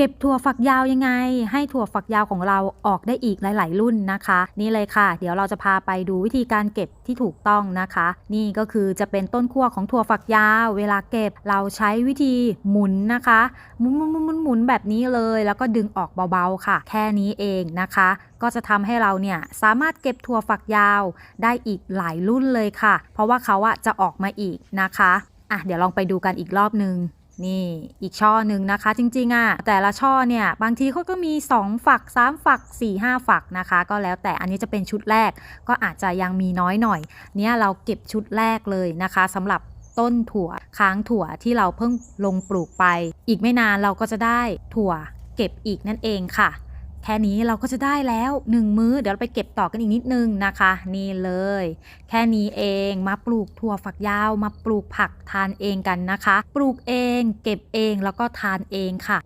เก็บถั่วฝักยาวยังไง ให้ถั่วฝักยาวของเราออกได้อีกหลาย ๆ รุ่นนะคะ นี่เลยค่ะ เดี๋ยวเราจะพาไปดูวิธีการเก็บที่ถูกต้องนะคะ นี่ก็คือจะเป็นต้นขั้วของถั่วฝักยาว เวลาเก็บเราใช้วิธีหมุนนะคะหมุนหมุนหมุนหมุนแบบนี้เลย แล้วก็ดึงออกเบาๆค่ะ แค่นี้เองนะคะ ก็จะทำให้เราเนี่ยสามารถเก็บถั่วฝักยาวได้อีกหลายรุ่นเลยค่ะ เพราะว่าเขาอะจะออกมาอีกนะคะอะเดี๋ยวลองไปดูกันอีกรอบนึง นี่อีกช่อหนึ่งนะคะ จริงๆอะ่ะแต่ละช่อเนี่ย บางทีเขาก็มี 2 ฝัก 3 ฝัก 4 5 ฝักนะคะ ก็แล้วแต่อันนี้จะเป็นชุดแรกก็อาจจะยังมีน้อยหน่อย เนี่ยเราเก็บชุดแรกเลยนะคะสำหรับต้นถั่วค้างถั่วที่เราเพิ่งลงปลูกไป อีกไม่นานเราก็จะได้ถั่วเก็บอีกนั่นเองค่ะ ค่นี้เราก็จะได้แล้ว 1 มื้อ เดี๋ยวเราไปเก็บต่อกันอีกนิดนึงนะคะ นี่เลย แค่นี้เองมาปลูกถั่วฝักยาว มาปลูกผักทานเองกันนะคะ ปลูกเอง เก็บเองแล้วก็ทานเองค่ะ